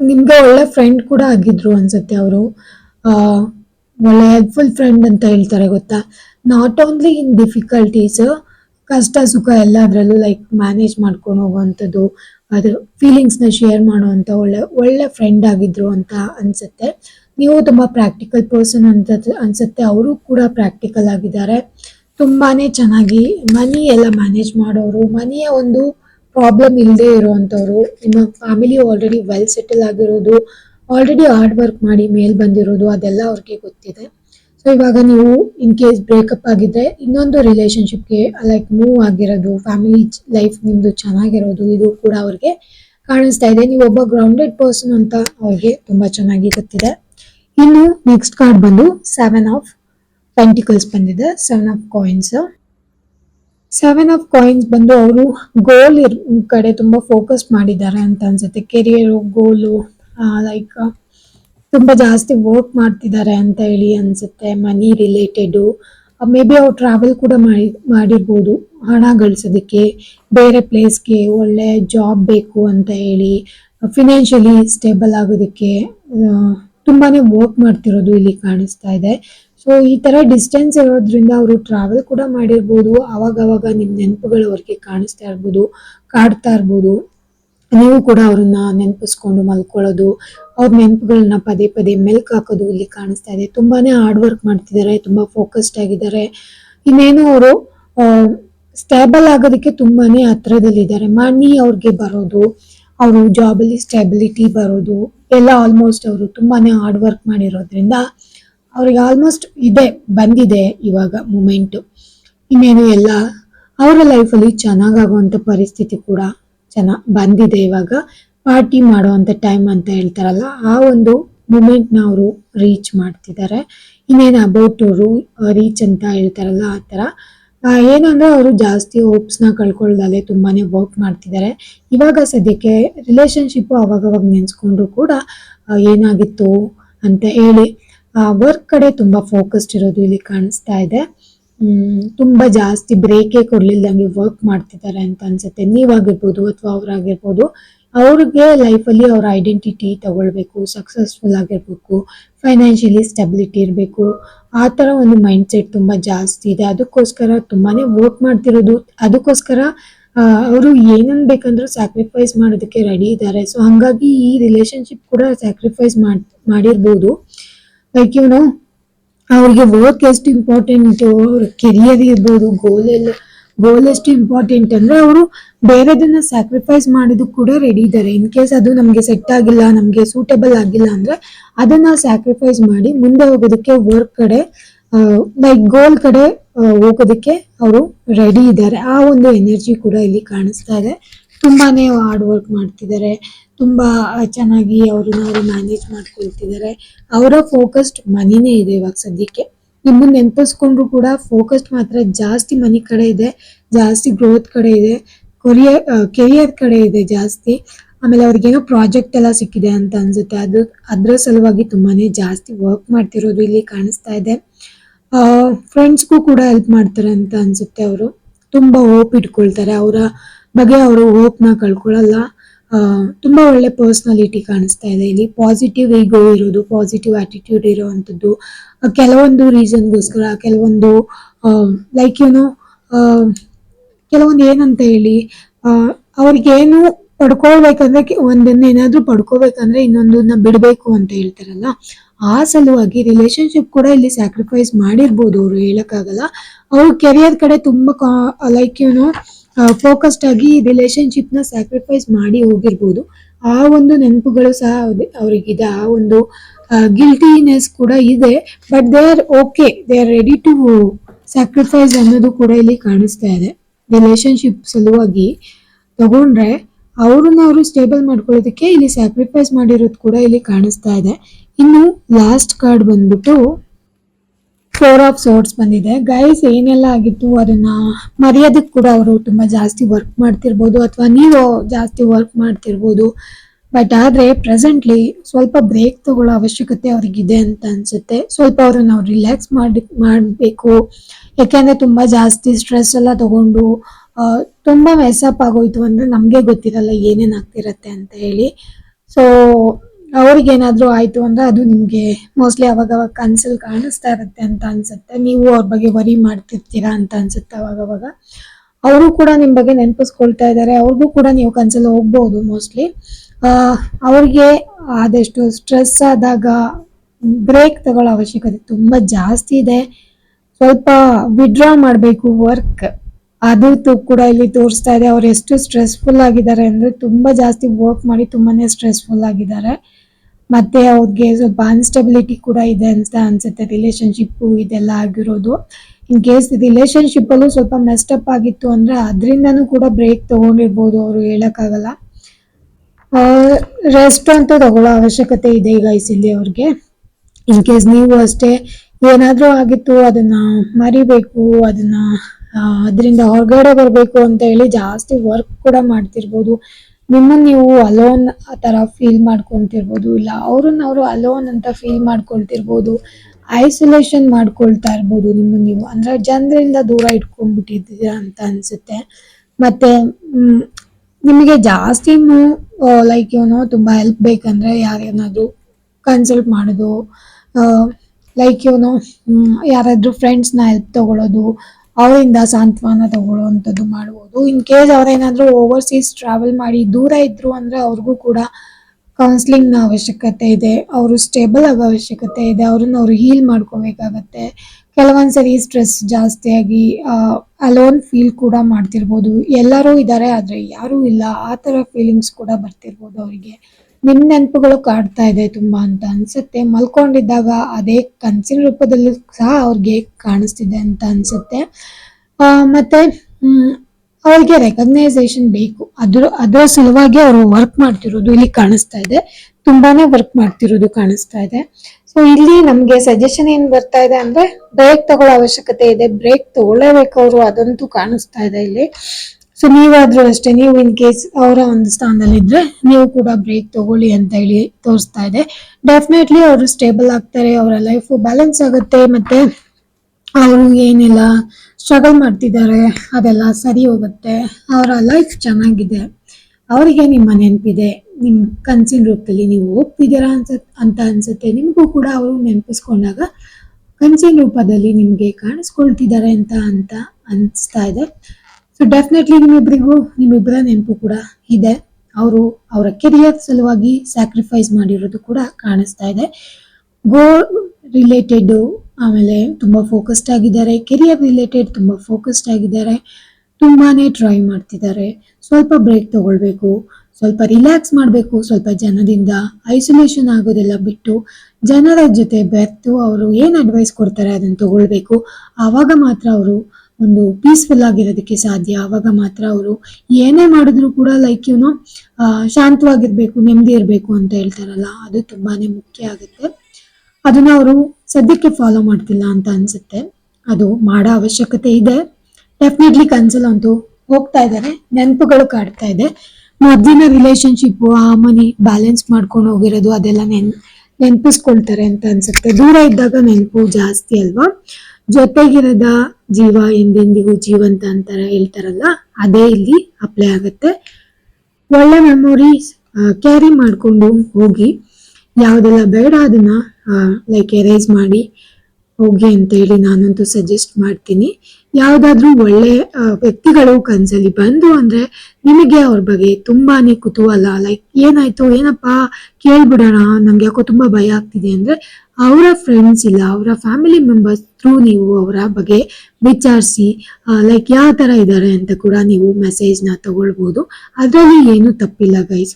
ನಿಮ್ಗೆ ಒಳ್ಳೆ ಫ್ರೆಂಡ್ ಕೂಡ ಆಗಿದ್ರು ಅನ್ಸುತ್ತೆ ಅವರು. ಒಳ್ಳೆ ಹೆಲ್ಪ್ಫುಲ್ ಫ್ರೆಂಡ್ ಅಂತ ಹೇಳ್ತಾರೆ ಗೊತ್ತಾ? ನಾಟ್ ಓನ್ಲಿ ಇನ್ ಡಿಫಿಕಲ್ಟೀಸ್ ಕಷ್ಟ, ಸುಖ ಎಲ್ಲದರಲ್ಲೂ ಲೈಕ್ ಮ್ಯಾನೇಜ್ ಮಾಡ್ಕೊಂಡು ಹೋಗುವಂಥದ್ದು. ಅದ್ರ ಫೀಲಿಂಗ್ಸ್ನ ಶೇರ್ ಮಾಡುವಂತ ಒಳ್ಳೆ ಒಳ್ಳೆ ಫ್ರೆಂಡ್ ಆಗಿದ್ರು ಅಂತ ಅನ್ಸುತ್ತೆ. ನೀವು ತುಂಬಾ ಪ್ರಾಕ್ಟಿಕಲ್ ಪರ್ಸನ್ ಅಂತ ಅನ್ಸುತ್ತೆ. ಅವರು ಕೂಡ ಪ್ರಾಕ್ಟಿಕಲ್ ಆಗಿದ್ದಾರೆ. ತುಂಬಾ ಚೆನ್ನಾಗಿ ಮನಿ ಎಲ್ಲ ಮ್ಯಾನೇಜ್ ಮಾಡೋರು ಮನಿಯ ಒಂದು ಪ್ರಾಬ್ಲಮ್ ಇಲ್ಲದೆ ಇರುವಂಥವ್ರು ನಿಮ್ಮ ಫ್ಯಾಮಿಲಿ ಆಲ್ರೆಡಿ ವೆಲ್ ಸೆಟಲ್ ಆಗಿರೋದು ಆಲ್ರೆಡಿ ಹಾರ್ಡ್ ವರ್ಕ್ ಮಾಡಿ ಮೇಲ್ ಬಂದಿರೋದು, ಅದೆಲ್ಲ ಅವ್ರಿಗೆ ಗೊತ್ತಿದೆ. ಸೊ ಇವಾಗ ನೀವು ಇನ್ ಕೇಸ್ ಬ್ರೇಕಪ್ ಆಗಿದ್ರೆ ಇನ್ನೊಂದು ರಿಲೇಶನ್ಶಿಪ್ಗೆ ಲೈಕ್ ಮೂವ್ ಆಗಿರೋದು ಫ್ಯಾಮಿಲಿ ಲೈಫ್ ನಿಮ್ದು ಚೆನ್ನಾಗಿರೋದು, ಇದು ಕೂಡ ಅವ್ರಿಗೆ ಕಾಣಿಸ್ತಾ ಇದೆ. ನೀವು ಒಬ್ಬ ಗ್ರೌಂಡೆಡ್ ಪರ್ಸನ್ ಅಂತ ಅವ್ರಿಗೆ ತುಂಬಾ ಚೆನ್ನಾಗಿ ಗೊತ್ತಿದೆ. ಇನ್ನು ನೆಕ್ಸ್ಟ್ ಕಾರ್ಡ್ ಬಂದು ಸೆವೆನ್ ಆಫ್ ಪೆಂಟಿಕಲ್ಸ್ ಬಂದಿದೆ seven of coins seven of coins ಬಂದು ಅವರು ಗೋಲ್ ಇರ್ ಕಡೆ ತುಂಬಾ ಫೋಕಸ್ ಮಾಡಿದ್ದಾರೆ ಅಂತ ಅನ್ಸುತ್ತೆ. ಕೆರಿಯರ್ ಗೋಲು ಲೈಕ್ ತುಂಬಾ ಜಾಸ್ತಿ ವರ್ಕ್ ಮಾಡ್ತಿದ್ದಾರೆ ಅಂತ ಹೇಳಿ ಅನ್ಸುತ್ತೆ ಮನಿ ರಿಲೇಟೆಡ್ ಮೇ ಬಿ ಅವ್ರು ಟ್ರಾವೆಲ್ ಕೂಡ ಮಾಡಿ, ಮಾಡಿರ್ಬೋದು, ಹಣ ಗಳಿಸೋದಕ್ಕೆ, ಬೇರೆ ಪ್ಲೇಸ್ಗೆ ಒಳ್ಳೆ ಜಾಬ್ ಬೇಕು ಅಂತ ಹೇಳಿ ಫಿನಾನ್ಷಿಯಲಿ ಸ್ಟೇಬಲ್ ಆಗೋದಕ್ಕೆ ತುಂಬಾ ವರ್ಕ್ ಮಾಡ್ತಿರೋದು ಇಲ್ಲಿ ಕಾಣಿಸ್ತಾ ಇದೆ. ಸೊ ಈ ತರ ಡಿಸ್ಟೆನ್ಸ್ ಇರೋದ್ರಿಂದ ಅವರು ಟ್ರಾವೆಲ್ ಕೂಡ ಮಾಡಿರ್ಬೋದು ಅವಾಗ ಅವಾಗ ನಿಮ್ ನೆನಪುಗಳು ಅವ್ರಿಗೆ ಕಾಣಿಸ್ತಾ ಇರ್ಬೋದು, ಕಾಡ್ತಾ ಇರ್ಬೋದು. ನೀವು ಕೂಡ ಅವ್ರನ್ನ ನೆನಪಿಸ್ಕೊಂಡು ಮಲ್ಕೊಳ್ಳೋದು ಅವ್ರ ನೆನಪುಗಳನ್ನ ಪದೇ ಪದೇ ಮೆಲ್ಕ್ ಹಾಕೋದು ಇಲ್ಲಿ ಕಾಣಿಸ್ತಾ ಇದೆ. ತುಂಬಾನೇ ಹಾರ್ಡ್ ವರ್ಕ್ ಮಾಡ್ತಿದ್ದಾರೆ, ತುಂಬಾ ಫೋಕಸ್ಡ್ ಆಗಿದ್ದಾರೆ. ಇನ್ನೇನು ಅವರು ಸ್ಟೇಬಲ್ ಆಗೋದಕ್ಕೆ ತುಂಬಾನೇ ಹತ್ರದಲ್ಲಿದ್ದಾರೆ. ಮನಿ ಅವ್ರಿಗೆ ಬರೋದು, ಅವರು ಜಾಬಲ್ಲಿ ಸ್ಟೆಬಿಲಿಟಿ ಬರೋದು, ಎಲ್ಲ ಆಲ್ಮೋಸ್ಟ್ ಅವರು ತುಂಬಾನೇ ಹಾರ್ಡ್ ವರ್ಕ್ ಮಾಡಿರೋದ್ರಿಂದ ಅವ್ರಿಗೆ ಆಲ್ಮೋಸ್ಟ್ ಇದೆ, ಬಂದಿದೆ ಇವಾಗ ಮೂಮೆಂಟ್ ಇನ್ನೇನು ಎಲ್ಲ, ಅವರ ಲೈಫಲ್ಲಿ ಚೆನ್ನಾಗಾಗುವಂಥ ಪರಿಸ್ಥಿತಿ ಕೂಡ ಚೆನ್ನಾಗಿ ಬಂದಿದೆ ಇವಾಗ. ಪಾರ್ಟಿ ಮಾಡುವಂಥ ಟೈಮ್ ಅಂತ ಹೇಳ್ತಾರಲ್ಲ, ಆ ಒಂದು ಮೂಮೆಂಟ್ನ ಅವರು ರೀಚ್ ಮಾಡ್ತಿದ್ದಾರೆ ಇನ್ನೇನು ಅಬೌಟ್ ಅವರು ರೀಚ್ ಅಂತ ಹೇಳ್ತಾರಲ್ಲ, ಆ ತರ ಏನಂದ್ರೆ ಅವರು ಜಾಸ್ತಿ ಹೋಪ್ಸ್ನ ತುಂಬಾ ವರ್ಕ್ ಮಾಡ್ತಿದ್ದಾರೆ ಇವಾಗ ಸದ್ಯಕ್ಕೆ ರಿಲೇಷನ್ಶಿಪ್ಪು ಅವಾಗವಾಗ ನೆನೆಸ್ಕೊಂಡ್ರು ಕೂಡ ಏನಾಗಿತ್ತು ಅಂತ ಹೇಳಿ ವರ್ಕ್ ಕಡೆ ತುಂಬಾ ಫೋಕಸ್ಡ್ ಇರೋದು ಇಲ್ಲಿ ಕಾಣಿಸ್ತಾ ಇದೆ. ತುಂಬ ಜಾಸ್ತಿ ಬ್ರೇಕೇ ಕೊಡ್ಲಿಲ್ದಂಗೆ ವರ್ಕ್ ಮಾಡ್ತಿದ್ದಾರೆ ಅಂತ ಅನ್ಸುತ್ತೆ. ನೀವಾಗಿರ್ಬೋದು ಅಥವಾ ಅವ್ರಾಗಿರ್ಬೋದು ಅವ್ರಿಗೆ ಲೈಫಲ್ಲಿ ಅವ್ರ ಐಡೆಂಟಿಟಿ ತಗೊಳ್ಬೇಕು ಸಕ್ಸಸ್ಫುಲ್ ಆಗಿರಬೇಕು ಫೈನಾನ್ಷಿಯಲಿ ಸ್ಟೆಬಿಲಿಟಿ ಇರಬೇಕು. ಆ ತರ ಒಂದು ಮೈಂಡ್ ಸೆಟ್ ತುಂಬಾ ಜಾಸ್ತಿ ಇದೆ. ಅದಕ್ಕೋಸ್ಕರ ತುಂಬಾನೇ ವೋಟ್ ಮಾಡ್ತಿರೋದು. ಅದಕ್ಕೋಸ್ಕರ ಅವರು ಏನನ್ನು ಬೇಕಂದ್ರೂ ಸ್ಯಾಕ್ರಿಫೈಸ್ ಮಾಡೋದಕ್ಕೆ ರೆಡಿ ಇದ್ದಾರೆ. ಸೊ ಹಾಗಾಗಿ ಈ ರಿಲೇಶನ್ಶಿಪ್ ಕೂಡ ಸ್ಯಾಕ್ರಿಫೈಸ್ ಮಾಡಿ, ಮಾಡಿರ್ಬೋದು. ಲೈಕ್ ಇವನು ಅವ್ರಿಗೆ ವರ್ಕ್ ಎಷ್ಟು ಇಂಪಾರ್ಟೆಂಟ್ ಅವ್ರ ಕೆರಿಯರ್ ಇರ್ಬೋದು ಗೋಲ್ ಎಲ್ಲ ಗೋಲ್ ಎಷ್ಟು ಇಂಪಾರ್ಟೆಂಟ್ ಅಂದ್ರೆ ಅವರು ಬೇರೆದನ್ನ ಸ್ಯಾಕ್ರಿಫೈಸ್ ಮಾಡೋದಕ್ಕೆ ಕೂಡ ರೆಡಿ ಇದ್ದಾರೆ. ಇನ್ ಕೇಸ್ ಅದು ನಮಗೆ ಸೆಟ್ ಆಗಿಲ್ಲ, ನಮ್ಗೆ ಸೂಟಬಲ್ ಆಗಿಲ್ಲ ಅಂದ್ರೆ ಅದನ್ನ ಸ್ಯಾಕ್ರಿಫೈಸ್ ಮಾಡಿ ಮುಂದೆ ಹೋಗೋದಕ್ಕೆ ವರ್ಕ್ ಕಡೆ ಲೈಕ್ ಗೋಲ್ ಕಡೆ ಹೋಗೋದಕ್ಕೆ ಅವರು ರೆಡಿ ಇದ್ದಾರೆ. ಆ ಒಂದು ಎನರ್ಜಿ ಕೂಡ ಇಲ್ಲಿ ಕಾಣಿಸ್ತಾ ಇದೆ. ತುಂಬಾನೇ ಹಾರ್ಡ್ ವರ್ಕ್ ಮಾಡ್ತಿದ್ದಾರೆ. ತುಂಬಾ ಚೆನ್ನಾಗಿ ಅವ್ರನ್ನ ಅವರು ಮ್ಯಾನೇಜ್ ಮಾಡ್ಕೊಳ್ತಿದ್ದಾರೆ. ಅವರ ಫೋಕಸ್ಡ್ ಮನಿನೇ ಇದೆ ಇವಾಗ ಸದ್ಯಕ್ಕೆ. ನಿಮ್ಮನ್ನ ನೆನಪಿಸ್ಕೊಂಡ್ರು ಕೂಡ ಫೋಕಸ್ಡ್ ಮಾತ್ರ ಜಾಸ್ತಿ ಮನಿ ಕಡೆ ಇದೆ, ಜಾಸ್ತಿ ಗ್ರೋತ್ ಕಡೆ ಇದೆ ಕೊರಿಯರ್ ಕೆರಿಯರ್ ಕಡೆ ಇದೆ ಜಾಸ್ತಿ. ಆಮೇಲೆ ಅವ್ರಿಗೇನೋ ಪ್ರಾಜೆಕ್ಟ್ ಎಲ್ಲ ಸಿಕ್ಕಿದೆ ಅಂತ ಅನ್ಸುತ್ತೆ. ಅದು, ಅದ್ರ ಸಲುವಾಗಿ ತುಂಬಾನೇ ಜಾಸ್ತಿ ವರ್ಕ್ ಮಾಡ್ತಿರೋದು ಇಲ್ಲಿ ಕಾಣಿಸ್ತಾ ಇದೆ. ಫ್ರೆಂಡ್ಸ್ಗೂ ಕೂಡ ಹೆಲ್ಪ್ ಮಾಡ್ತಾರೆ ಅಂತ ಅನ್ಸುತ್ತೆ ಅವರು. ತುಂಬಾ ಹೋಪ್ ಇಟ್ಕೊಳ್ತಾರೆ. ಅವರ ಬಗ್ಗೆ ಅವರು ಹೋಪ್ನ ಕಳ್ಕೊಳ್ಳಲ್ಲ. ತುಂಬಾ ಒಳ್ಳೆ ಪರ್ಸ್ನಾಲಿಟಿ ಕಾಣಿಸ್ತಾ ಇದೆ. ಇಲ್ಲಿ ಪಾಸಿಟಿವ್ ಈಗೋ ಇರೋದು ಪಾಸಿಟಿವ್ ಆಟಿಟ್ಯೂಡ್ ಇರೋವಂಥದ್ದು. ಕೆಲವೊಂದು ರೀಸನ್ಗೋಸ್ಕರ ಕೆಲವೊಂದು ಲೈಕ್ ಏನೋ ಕೆಲವೊಂದು ಏನಂತ ಹೇಳಿ ಅವ್ರಿಗೇನು ಪಡ್ಕೊಳ್ಬೇಕಂದ್ರೆ ಒಂದನ್ನ ಏನಾದ್ರೂ ಪಡ್ಕೋಬೇಕಂದ್ರೆ ಇನ್ನೊಂದನ್ನ ಬಿಡಬೇಕು ಅಂತ ಹೇಳ್ತಾರಲ್ಲ, ಆ ಸಲುವಾಗಿ ರಿಲೇಶನ್ಶಿಪ್ ಕೂಡ ಇಲ್ಲಿ ಸ್ಯಾಕ್ರಿಫೈಸ್ ಮಾಡಿರ್ಬೋದು ಅವರು ಹೇಳಕ್ಕಾಗಲ್ಲ. ಅವ್ರ ಕೆರಿಯರ್ ಕಡೆ ತುಂಬಾ ಲೈಕ್ ಏನೋ ಫೋಕಸ್ಡ್ ಆಗಿ ರಿಲೇಶನ್ಶಿಪ್ನ ಸ್ಯಾಕ್ರಿಫೈಸ್ ಮಾಡಿ ಹೋಗಿರ್ಬೋದು. ಆ ಒಂದು ನೆನಪುಗಳು ಸಹ ಅವ್ರಿ- ಅವ್ರಿಗಿದೆ. ಆ ಒಂದು ಗಿಲ್ಟಿನೆಸ್ ಕೂಡ ಇದೆ. But they are okay they are ready to sacrifice ಅನ್ನೋದು ಕೂಡ ಇಲ್ಲಿ ಕಾಣಿಸ್ತಾ ಇದೆ. ರಿಲೇಶನ್ಶಿಪ್ ಸಲುವಾಗಿ ತಗೊಂಡ್ರೆ ಅವ್ರನ್ನ ಅವರು ಸ್ಟೇಬಲ್ ಮಾಡ್ಕೊಳ್ಳೋದಕ್ಕೆ ಇಲ್ಲಿ ಸ್ಯಾಕ್ರಿಫೈಸ್ ಮಾಡಿರೋದು ಕೂಡ ಇಲ್ಲಿ ಕಾಣಿಸ್ತಾ ಇದೆ. ಇನ್ನು ಲಾಸ್ಟ್ ಕಾರ್ಡ್ ಬಂದ್ಬಿಟ್ಟು ಫೋರ್ ಆಫ್ ಸೋರ್ಟ್ಸ್ ಬಂದಿದೆ. ಗೈಸ್ ಏನೆಲ್ಲ ಆಗಿತ್ತು ಅದನ್ನ ಮರ್ಯಾದಕ್ಕೆ ಕೂಡ ಅವರು ತುಂಬಾ ಜಾಸ್ತಿ ವರ್ಕ್ ಮಾಡ್ತಿರ್ಬೋದು ಅಥವಾ ನೀವು ಜಾಸ್ತಿ ವರ್ಕ್ ಮಾಡ್ತಿರ್ಬೋದು. ಬಟ್ ಆದ್ರೆ ಪ್ರೆಸೆಂಟ್ಲಿ ಸ್ವಲ್ಪ ಬ್ರೇಕ್ ತಗೊಳ್ಳೋ ಅವಶ್ಯಕತೆ ಅವ್ರಿಗಿದೆ ಅಂತ ಅನ್ಸುತ್ತೆ. ಸ್ವಲ್ಪ ಅವರು ನಾವು ರಿಲ್ಯಾಕ್ಸ್ ಮಾಡಿ, ಮಾಡಬೇಕು. ಯಾಕೆಂದರೆ ತುಂಬಾ ಜಾಸ್ತಿ ಸ್ಟ್ರೆಸ್ ಎಲ್ಲ ತಗೊಂಡು ತುಂಬ ಮೆಸಪ್ ಆಗೋಯ್ತು ಅಂದರೆ ನಮಗೆ ಗೊತ್ತಿರಲ್ಲ ಏನೇನು ಆಗ್ತಿರತ್ತೆ ಅಂತ ಹೇಳಿ. ಸೊ ಅವ್ರಿಗೇನಾದ್ರೂ ಆಯಿತು ಅಂದರೆ ಅದು ನಿಮಗೆ ಮೋಸ್ಟ್ಲಿ ಅವಾಗ ಅವಾಗ ಕನ್ಸಲ್ ಕಾಣಿಸ್ತಾ ಇರುತ್ತೆ ಅಂತ ಅನ್ಸುತ್ತೆ. ನೀವು ಅವ್ರ ಬಗ್ಗೆ ವರಿ ಮಾಡ್ತಿರ್ತೀರಾ ಅಂತ ಅನ್ಸುತ್ತೆ ಅವಾಗ ಅವಾಗ ಅವರು ಕೂಡ ನಿಮ್ಮ ಬಗ್ಗೆ ನೆನಪಿಸ್ಕೊಳ್ತಾ ಇದ್ದಾರೆ ಅವ್ರಿಗೂ ಕೂಡ ನೀವು ಕನ್ಸಲ್ಲಿ ಹೋಗ್ಬೋದು ಮೋಸ್ಟ್ಲಿ ಅವ್ರಿಗೆ ಆದಷ್ಟು ಸ್ಟ್ರೆಸ್ ಆದಾಗ ಬ್ರೇಕ್ ತಗೊಳ್ಳೋ ಅವಶ್ಯಕತೆ ತುಂಬಾ ಜಾಸ್ತಿ ಇದೆ. ಸ್ವಲ್ಪ ವಿಡ್ರಾ ಮಾಡಬೇಕು ವರ್ಕ್ ಅದು ಕೂಡ ಇಲ್ಲಿ ತೋರಿಸ್ತಾ ಇದೆ. ಅವ್ರು ಎಷ್ಟು ಸ್ಟ್ರೆಸ್ಫುಲ್ ಆಗಿದ್ದಾರೆ ಅಂದ್ರೆ ತುಂಬಾ ಜಾಸ್ತಿ ವರ್ಕ್ ಮಾಡಿ ತುಂಬಾನೇ ಸ್ಟ್ರೆಸ್ಫುಲ್ ಆಗಿದ್ದಾರೆ. ಮತ್ತೆ ಅವ್ರಿಗೆ ಸ್ವಲ್ಪ ಅನ್ಸ್ಟೆಬಿಲಿಟಿ ಕೂಡ ಇದೆ ಅಂತ ಅನ್ಸುತ್ತೆ. ರಿಲೇಶನ್ಶಿಪ್ ಇದೆಲ್ಲ ಆಗಿರೋದು. ಇನ್ ಕೇಸ್ ರಿಲೇಶನ್ಶಿಪ್ ಅಲ್ಲೂ ಸ್ವಲ್ಪ ಮೆಸ್ಟಪ್ ಆಗಿತ್ತು ಅಂದ್ರೆ ಅದರಿಂದನೂ ಕೂಡ ಬ್ರೇಕ್ ತಗೊಂಡಿರ್ಬೋದು ಅವರು ಹೇಳಕ್ಕಾಗಲ್ಲ. ರೆಸ್ಟ್ ಅಂತೂ ತಗೊಳ್ಳೋ ಅವಶ್ಯಕತೆ ಇದೆ ಈಗ ಇಲ್ಲಿ ಅವ್ರಿಗೆ. ಇನ್ ಕೇಸ್ ನೀವು ಅಷ್ಟೇ ಏನಾದರೂ ಆಗಿತ್ತು ಅದನ್ನ ಮರಿಬೇಕು, ಅದನ್ನ ಅದರಿಂದ ಹೊರಗಡೆ ಬರಬೇಕು ಅಂತ ಹೇಳಿ ಜಾಸ್ತಿ ವರ್ಕ್ ಕೂಡ ಮಾಡ್ತಿರ್ಬೋದು. ನಿಮ್ಮನ್ನು ನೀವು ಅಲೋನ್ ಆ ತರ ಫೀಲ್ ಮಾಡ್ಕೊತಿರ್ಬೋದು. ಇಲ್ಲ, ಅವ್ರನ್ನ ಅವರು ಅಲೋನ್ ಅಂತ ಫೀಲ್ ಮಾಡ್ಕೊಳ್ತಿರ್ಬೋದು. ಐಸೋಲೇಷನ್ ಮಾಡ್ಕೊಳ್ತಾ ಇರ್ಬೋದು ನಿಮ್ಮನ್ನು ನೀವು. ಅಂದರೆ ಜನರಿಂದ ದೂರ ಇಟ್ಕೊಂಡ್ಬಿಟ್ಟಿದ್ದೀರಾ ಅಂತ ಅನ್ಸುತ್ತೆ. ಮತ್ತೆ ನಿಮಗೆ ಜಾಸ್ತಿ ಲೈಕ್ ಏನೋ ತುಂಬಾ ಹೆಲ್ಪ್ ಬೇಕಂದ್ರೆ ಯಾರೇನಾದರೂ ಕನ್ಸಲ್ಟ್ ಮಾಡೋದು ಲೈಕ್ ಏನೋ ಯಾರಾದ್ರೂ ಫ್ರೆಂಡ್ಸ್ನ ಹೆಲ್ಪ್ ತಗೊಳ್ಳೋದು ಅವರಿಂದ ಸಾಂತ್ವನ ತಗೊಳ್ಳುವಂಥದ್ದು ಮಾಡ್ಬೋದು. ಇನ್ ಕೇಸ್ ಅವರೇನಾದರೂ ಓವರ್ಸೀಸ್ ಟ್ರಾವೆಲ್ ಮಾಡಿ ದೂರ ಇದ್ರು ಅಂದ್ರೆ ಅವ್ರಿಗೂ ಕೂಡ ಕೌನ್ಸ್ಲಿಂಗ್ನ ಅವಶ್ಯಕತೆ ಇದೆ. ಅವರು ಸ್ಟೇಬಲ್ ಆಗೋ ಅವಶ್ಯಕತೆ ಇದೆ. ಅವ್ರನ್ನ ಅವರು ಹೀಲ್ ಮಾಡ್ಕೋಬೇಕಾಗತ್ತೆ. ಕೆಲವೊಂದ್ಸರಿ ಸ್ಟ್ರೆಸ್ ಜಾಸ್ತಿಯಾಗಿ ಅಲೋನ್ ಫೀಲ್ ಕೂಡ ಮಾಡ್ತಿರ್ಬೋದು. ಎಲ್ಲರೂ ಇದ್ದಾರೆ ಆದ್ರೆ ಯಾರೂ ಇಲ್ಲ. ಆ ತರ ಫೀಲಿಂಗ್ಸ್ ಕೂಡ ಬರ್ತಿರ್ಬೋದು ಅವರಿಗೆ. ನಿಮ್ ನೆನಪುಗಳು ಕಾಡ್ತಾ ಇದೆ ತುಂಬಾ ಅಂತ ಅನ್ಸುತ್ತೆ. ಮಲ್ಕೊಂಡಿದ್ದಾಗ ಅದೇ ಕನ್ಸಿನ ರೂಪದಲ್ಲಿ ಸಹ ಅವ್ರಿಗೆ ಕಾಣಿಸ್ತಿದೆ ಅಂತ ಅನ್ಸುತ್ತೆ. ಆ, ಮತ್ತೆ ಅವ್ರಿಗೆ ರೆಕಗ್ನೈಸೇಷನ್ ಬೇಕು. ಅದ್ರ ಅದರ ಸಲುವಾಗಿ ಅವರು ವರ್ಕ್ ಮಾಡ್ತಿರೋದು ಇಲ್ಲಿ ಕಾಣಿಸ್ತಾ ಇದೆ. ತುಂಬಾನೇ ವರ್ಕ್ ಮಾಡ್ತಿರೋದು ಕಾಣಿಸ್ತಾ ಇದೆ. ಸೊ ಇಲ್ಲಿ ನಮಗೆ ಸಜೆಷನ್ ಏನ್ ಬರ್ತಾ ಇದೆ ಅಂದ್ರೆ ಬ್ರೇಕ್ ತಗೊಳ್ಳೋ ಅವಶ್ಯಕತೆ ಇದೆ. ಬ್ರೇಕ್ ತಗೊಳ್ಳೇಬೇಕು ಅವರು ಅದಂತೂ ಕಾಣಿಸ್ತಾ ಇದೆ ಇಲ್ಲಿ. ಸೊ ನೀವಾದ್ರೂ ಅಷ್ಟೇ, ನೀವು ಇನ್ ಕೇಸ್ ಅವರ ಒಂದು ಸ್ಥಾನದಲ್ಲಿ ಇದ್ರೆ ನೀವು ಕೂಡ ಬ್ರೇಕ್ ತಗೊಳ್ಳಿ ಅಂತ ಹೇಳಿ ತೋರಿಸ್ತಾ ಇದೆ. ಡೆಫಿನೆಟ್ಲಿ ಅವರು ಸ್ಟೇಬಲ್ ಆಗ್ತಾರೆ, ಅವರ ಲೈಫ್ ಬ್ಯಾಲೆನ್ಸ್ ಆಗುತ್ತೆ, ಮತ್ತೆ ಅವರು ಏನೆಲ್ಲ ಸ್ಟ್ರಗಲ್ ಮಾಡ್ತಿದ್ದಾರೆ, ಅದೆಲ್ಲ ಸರಿ ಹೋಗುತ್ತೆ. ಅವರ ಲೈಫ್ ಚೆನ್ನಾಗಿದೆ. ಅವರಿಗೆ ನಿಮ್ಮ ನೆನಪಿದೆ, ನಿಮ್ಮ ಕನಸಿನ ರೂಪದಲ್ಲಿ ನೀವು ಹೋಗ್ತಿದ್ದೀರಾ ಅನ್ಸ ಅಂತ ಅನ್ಸುತ್ತೆ. ನಿಮಗೂ ಕೂಡ ಅವರು ನೆನಪಿಸ್ಕೊಂಡಾಗ ಕನಸಿನ ರೂಪದಲ್ಲಿ ನಿಮಗೆ ಕಾಣಿಸ್ಕೊಳ್ತಿದ್ದಾರೆ ಅಂತ ಅಂತ ಅನಿಸ್ತಾ ಇದೆ. ಸೊ ಡೆಫಿನೆಟ್ಲಿ ನಿಮ್ಮಿಬ್ಬರಿಗೂ ನಿಮ್ಮಿಬ್ಬರ ನೆನಪು ಕೂಡ ಇದೆ. ಅವರು ಅವರ ಕೆರಿಯರ್ ಸಲುವಾಗಿ ಸ್ಯಾಕ್ರಿಫೈಸ್ ಮಾಡಿರೋದು ಕೂಡ ಕಾಣಿಸ್ತಾ ಇದೆ. ಗೋ ರಿಲೇಟೆಡ್ ಆಮೇಲೆ ತುಂಬಾ ಫೋಕಸ್ಡ್ ಆಗಿದ್ದಾರೆ. ಕೆರಿಯರ್ ರಿಲೇಟೆಡ್ ತುಂಬಾ ಫೋಕಸ್ಡ್ ಆಗಿದ್ದಾರೆ. ತುಂಬಾನೇ ಟ್ರೈ ಮಾಡ್ತಿದ್ದಾರೆ. ಸ್ವಲ್ಪ ಬ್ರೇಕ್ ತಗೊಳ್ಬೇಕು, ಸ್ವಲ್ಪ ರಿಲ್ಯಾಕ್ಸ್ ಮಾಡಬೇಕು, ಸ್ವಲ್ಪ ಜನದಿಂದ ಐಸೋಲೇಷನ್ ಆಗೋದೆಲ್ಲ ಬಿಟ್ಟು ಜನರ ಜೊತೆ ಬೆರೆತು ಅವರು ಏನು ಅಡ್ವೈಸ್ ಕೊಡ್ತಾರೆ ಅದನ್ನ ತಗೊಳ್ಬೇಕು. ಆವಾಗ ಮಾತ್ರ ಅವರು ಒಂದು ಪೀಸ್ಫುಲ್ ಆಗಿರೋದಕ್ಕೆ ಸಾಧ್ಯ. ಆವಾಗ ಮಾತ್ರ ಅವರು ಏನೇ ಮಾಡಿದ್ರು ಕೂಡ ಲೈಕ್ ಯುನೋ ಶಾಂತವಾಗಿರ್ಬೇಕು, ನೆಮ್ಮದಿ ಇರಬೇಕು ಅಂತ ಹೇಳ್ತಾರಲ್ಲ, ಅದು ತುಂಬಾನೇ ಮುಖ್ಯ ಆಗುತ್ತೆ. ಅದನ್ನ ಅವರು ಸದ್ಯಕ್ಕೆ ಫಾಲೋ ಮಾಡ್ತಿಲ್ಲ ಅಂತ ಅನ್ಸುತ್ತೆ. ಅದು ಮಾಡೋ ಅವಶ್ಯಕತೆ ಇದೆ. ಡೆಫಿನೆಟ್ಲಿ ಕನ್ಸಲ್ ಅಂತೂ ಹೋಗ್ತಾ ಇದ್ದಾರೆ ನೆನಪುಗಳು ಕಾಡ್ತಾ ಇದೆ. ಮೊದಲಿನ ರಿಲೇಶನ್ಶಿಪ್ ಆ ಮನಿ ಬ್ಯಾಲೆನ್ಸ್ ಮಾಡ್ಕೊಂಡು ಹೋಗಿರೋದು, ಅದೆಲ್ಲ ನೆನ್, ನೆನಪಿಸ್ಕೊಳ್ತಾರೆ ಅಂತ ಅನ್ಸುತ್ತೆ. ದೂರ ಇದ್ದಾಗ ನೆನಪು ಜಾಸ್ತಿ ಅಲ್ವಾ? ಜೊತೆಗಿರದ ಜೀವ ಎಂದೆಂದಿಗೂ ಜೀವಂತ ಅಂತಾರ ಹೇಳ್ತಾರಲ್ಲ, ಅದೇ ಇಲ್ಲಿ ಅಪ್ಲೈ ಆಗುತ್ತೆ. ಒಳ್ಳೆ ಮೆಮೊರೀಸ್ ಕ್ಯಾರಿ ಮಾಡ್ಕೊಂಡು ಹೋಗಿ, ಯಾವುದೆಲ್ಲ ಬೇಡ ಅದನ್ನ ಲೈಕ್ ಎರೇಸ್ ಮಾಡಿ ಹೋಗಿ ಅಂತ ಹೇಳಿ ನಾನಂತೂ ಸಜೆಸ್ಟ್ ಮಾಡ್ತೀನಿ. ಯಾವ್ದಾದ್ರೂ ಒಳ್ಳೆ ವ್ಯಕ್ತಿಗಳು ಕನ್ಸಲ್ಲಿ ಬಂದು ಅಂದ್ರೆ ನಿಮಗೆ ಅವ್ರ ಬಗ್ಗೆ ತುಂಬಾನೇ ಕುತೂಹಲ ಲೈಕ್ ಏನಾಯ್ತು, ಏನಪ್ಪಾ ಕೇಳ್ಬಿಡೋಣ, ನಂಗೆ ಯಾಕೋ ತುಂಬಾ ಭಯ ಆಗ್ತಿದೆ ಅಂದ್ರೆ ಅವರ ಫ್ರೆಂಡ್ಸ್ ಇಲ್ಲ, ಅವರ ಫ್ಯಾಮಿಲಿ ಮೆಂಬರ್ಸ್ ಥ್ರೂ ನೀವು ಅವರ ಬಗ್ಗೆ ವಿಚಾರಿಸಿ ಲೈಕ್ ಯಾವ ಥರ ಇದ್ದಾರೆ ಅಂತ ಕೂಡ ನೀವು ಮೆಸೇಜ್ನ ತಗೊಳ್ಬೋದು. ಅದರಲ್ಲಿ ಏನು ತಪ್ಪಿಲ್ಲ ಗೈಸ್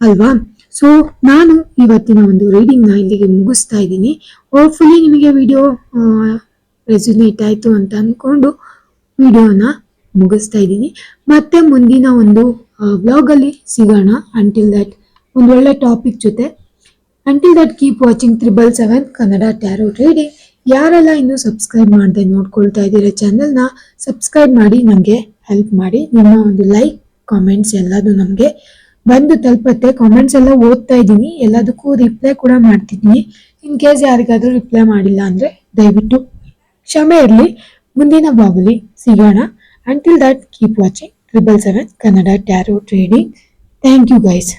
ಅಲ್ವಾ? ಸೊ ನಾನು ಇವತ್ತಿನ ಒಂದು ರೀಡಿಂಗ್ನ ಇಲ್ಲಿಗೆ ಮುಗಿಸ್ತಾ ಇದ್ದೀನಿ. ಹೋಪ್ಫುಲಿ ನಿಮಗೆ ವಿಡಿಯೋ ರೆಸ್ಯುನೇಟ್ ಆಯಿತು ಅಂತ ಅಂದ್ಕೊಂಡು ವಿಡಿಯೋನ ಮುಗಿಸ್ತಾ ಇದ್ದೀನಿ. ಮತ್ತೆ ಮುಂದಿನ ಒಂದು ವ್ಲಾಗಲ್ಲಿ ಸಿಗೋಣ. ಅಂಟಿಲ್ ದಟ್ ಒಂದು ಒಳ್ಳೆ ಟಾಪಿಕ್ ಜೊತೆ until that keep watching triple seven Kannada tarot reading ಯಾರೆಲ್ಲ ಇನ್ನೂ ಸಬ್ಸ್ಕ್ರೈಬ್ ಮಾಡದೆ ನೋಡ್ಕೊಳ್ತಾ ಇದ್ದೀರಾ ಚಾನೆಲ್ನ ಸಬ್ಸ್ಕ್ರೈಬ್ ಮಾಡಿ, ನಮಗೆ ಹೆಲ್ಪ್ ಮಾಡಿ. ನಿಮ್ಮ ಒಂದು ಲೈಕ್ ಕಾಮೆಂಟ್ಸ್ ಎಲ್ಲದು ನಮಗೆ ಬಂದು ತಲುಪತ್ತೆ. ಕಾಮೆಂಟ್ಸ್ ಎಲ್ಲ ಓದ್ತಾ ಇದ್ದೀನಿ. ಎಲ್ಲದಕ್ಕೂ ರಿಪ್ಲೈ ಕೂಡ ಮಾಡ್ತಿದ್ದೀನಿ. ಇನ್ ಕೇಸ್ ಯಾರಿಗಾದರೂ ರಿಪ್ಲೈ ಮಾಡಿಲ್ಲ ಅಂದರೆ ದಯವಿಟ್ಟು ಕ್ಷಮೆ ಇರಲಿ. ಮುಂದಿನ ಬಾಬಲಿ ಸಿಗೋಣ. Until that keep watching triple seven Kannada tarot reading thank you guys